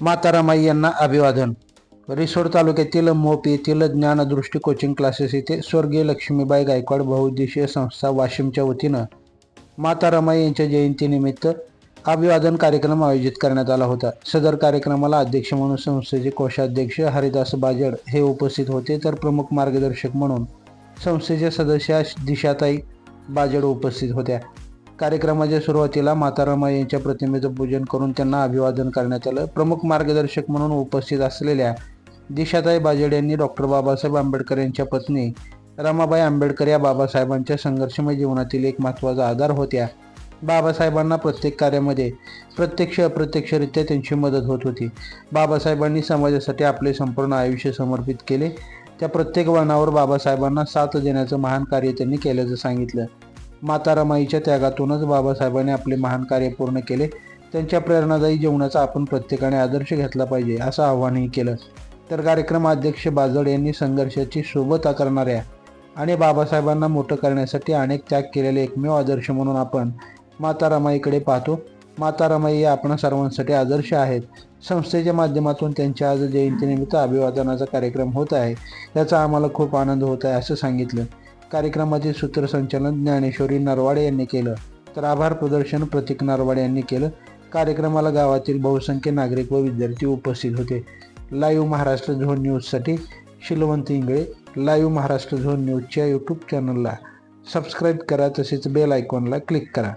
मातारामाई यांना अभिवादन. रिसोड तालुक्यातील मोप येथील ज्ञानदृष्टी कोचिंग क्लासेस येथे स्वर्गीय लक्ष्मीबाई गायकवाड बहुउद्देशीय संस्था वाशिमच्या वतीनं मातारामाई यांच्या जयंतीनिमित्त अभिवादन कार्यक्रम आयोजित करण्यात आला होता. सदर कार्यक्रमाला अध्यक्ष म्हणून संस्थेचे कोषाध्यक्ष हरिदास बाजड हे उपस्थित होते. तर प्रमुख मार्गदर्शक म्हणून संस्थेच्या सदस्या दिशाताई बाजड उपस्थित होत्या. कार्यक्रमाच्या सुरुवातीला मातारामाई यांच्या प्रतिमेचं पूजन करून त्यांना अभिवादन करण्यात आलं. प्रमुख मार्गदर्शक म्हणून उपस्थित असलेल्या दिशाताई बाजेड यांनी डॉक्टर बाबासाहेब आंबेडकर यांच्या पत्नी रमाबाई आंबेडकर या बाबासाहेबांच्या संघर्षमय जीवनातील एक महत्त्वाचा आधार होत्या. बाबासाहेबांना प्रत्येक कार्यामध्ये प्रत्यक्ष अप्रत्यक्षरित्या त्यांची मदत होत होती. बाबासाहेबांनी समाजासाठी आपले संपूर्ण आयुष्य समर्पित केले. त्या प्रत्येक वळणावर बाबासाहेबांना साथ देण्याचं महान कार्य त्यांनी केल्याचं सांगितलं. माता रमाईच्या त्यागातूनच बाबासाहेबांनी आपले महान कार्य पूर्ण केले. त्यांच्या प्रेरणादायी जीवनाचा आपण प्रत्येकाने आदर्श घेतला पाहिजे असं आवाहनही केलं. तर कार्यक्रम अध्यक्ष बाजड यांनी संघर्षाची शोभता करणाऱ्या आणि बाबासाहेबांना मोठं करण्यासाठी अनेक त्याग केलेले एकमेव आदर्श म्हणून आपण माता रमाईकडे पाहतो. माता रमाई या आपण सर्वांसाठी आदर्श आहेत. संस्थेच्या माध्यमातून त्यांच्या आज जयंतीनिमित्त अभिवादनाचा कार्यक्रम होत आहे. याचा आम्हाला खूप आनंद होत आहे असं सांगितलं. कार्यक्रमाचे सूत्रसंचालन ज्ञानेश्वरी नरवाडे यांनी केलं. तर आभार प्रदर्शन प्रतीक नरवाडे यांनी केलं. कार्यक्रमाला गावातील बहुसंख्य नागरिक व विद्यार्थी उपस्थित होते. लाईव्ह महाराष्ट्र झोन न्यूजसाठी शिलवंत इंगळे लाईव्ह महाराष्ट्र झोन न्यूजच्या यूट्यूब चॅनलला सबस्क्राईब करा तसेच बेल आयकॉनला क्लिक करा.